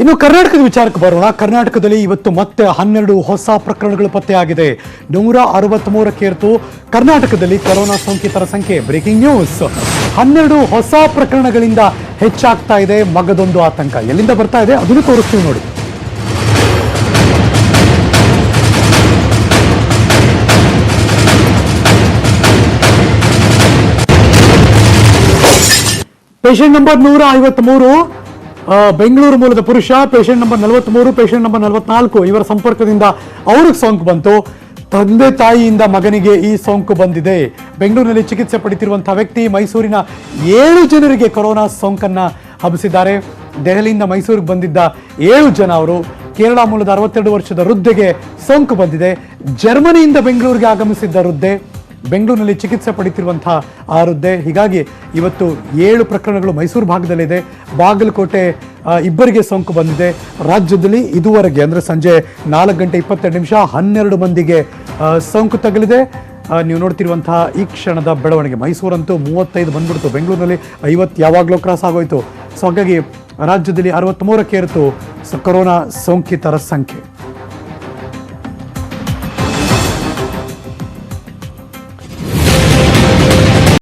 ಇನ್ನು ಕರ್ನಾಟಕದ ವಿಚಾರಕ್ಕೆ ಬರೋಣ. ಕರ್ನಾಟಕದಲ್ಲಿ ಇವತ್ತು ಮತ್ತೆ ಹನ್ನೆರಡು ಹೊಸ ಪ್ರಕರಣಗಳು ಪತ್ತೆಯಾಗಿದೆ. ನೂರ ಅರವತ್ತ್ಮೂರಕ್ಕೇರ್ತು ಕರ್ನಾಟಕದಲ್ಲಿ ಕೊರೋನಾ ಸೋಂಕಿತರ ಸಂಖ್ಯೆ. Breaking news. ಹನ್ನೆರಡು ಹೊಸ ಪ್ರಕರಣಗಳಿಂದ ಹೆಚ್ಚಾಗ್ತಾ ಇದೆ ಮಗದೊಂದು ಆತಂಕ. ಎಲ್ಲಿಂದ ಬರ್ತಾ ಇದೆ? ಅದನ್ನು ತೋರಿಸ್ತೀವಿ ನೋಡಿ. ಪೇಷಂಟ್ ನಂಬರ್ ನೂರ ಐವತ್ತ್ಮೂರು ಬೆಂಗಳೂರು ಮೂಲದ ಪುರುಷ ಪೇಷಂಟ್ ನಂಬರ್ ನಲವತ್ಮೂರು ಪೇಷಂಟ್ ನಂಬರ್ ನಲವತ್ನಾಲ್ಕು ಇವರ ಸಂಪರ್ಕದಿಂದ ಅವ್ರಿಗೆ ಸೋಂಕು ಬಂತು. ತಂದೆ ತಾಯಿಯಿಂದ ಮಗನಿಗೆ ಈ ಸೋಂಕು ಬಂದಿದೆ. ಬೆಂಗಳೂರಿನಲ್ಲಿ ಚಿಕಿತ್ಸೆ ಪಡಿತಿರುವಂತಹ ವ್ಯಕ್ತಿ ಮೈಸೂರಿನ ಏಳು ಜನರಿಗೆ ಕೊರೋನಾ ಸೋಂಕನ್ನ ಹಬ್ಬಿಸಿದ್ದಾರೆ. ದೆಹಲಿಯಿಂದ ಮೈಸೂರಿಗೆ ಬಂದಿದ್ದ ಏಳು ಜನ ಅವರು ಕೇರಳ ಮೂಲದ ಅರವತ್ತೆರಡು ವರ್ಷದ ವೃದ್ಧೆಗೆ ಸೋಂಕು ಬಂದಿದೆ. ಜರ್ಮನಿಯಿಂದ ಬೆಂಗಳೂರಿಗೆ ಆಗಮಿಸಿದ್ದ ವೃದ್ಧೆ ಬೆಂಗಳೂರಿನಲ್ಲಿ ಚಿಕಿತ್ಸೆ ಪಡೆಯುತ್ತಿರುವಂತಹ ಆ ವೃದ್ಧೆ ಹೀಗಾಗಿ ಇವತ್ತು ಏಳು ಪ್ರಕರಣಗಳು ಮೈಸೂರು ಭಾಗದಲ್ಲಿದೆ. ಬಾಗಲಕೋಟೆ ಇಬ್ಬರಿಗೆ ಸೋಂಕು ಬಂದಿದೆ. ರಾಜ್ಯದಲ್ಲಿ ಇದುವರೆಗೆ, ಅಂದರೆ ಸಂಜೆ ನಾಲ್ಕು ಗಂಟೆ ಇಪ್ಪತ್ತೆರಡು ನಿಮಿಷ ಹನ್ನೆರಡು ಮಂದಿಗೆ ಸೋಂಕು ತಗಲಿದೆ. ನೀವು ನೋಡ್ತಿರುವಂತಹ ಈ ಕ್ಷಣದ ಬೆಳವಣಿಗೆ. ಮೈಸೂರಂತೂ ಮೂವತ್ತೈದು ಬಂದ್ಬಿಡ್ತು. ಬೆಂಗಳೂರಿನಲ್ಲಿ ಐವತ್ತು ಯಾವಾಗಲೂ ಕ್ರಾಸ್ ಆಗೋಯಿತು. ಸೊ, ಹಾಗಾಗಿ ರಾಜ್ಯದಲ್ಲಿ ಅರವತ್ತ್ಮೂರಕ್ಕೆ ಏರಿತು ಕೊರೋನಾ ಸೋಂಕಿತರ ಸಂಖ್ಯೆ.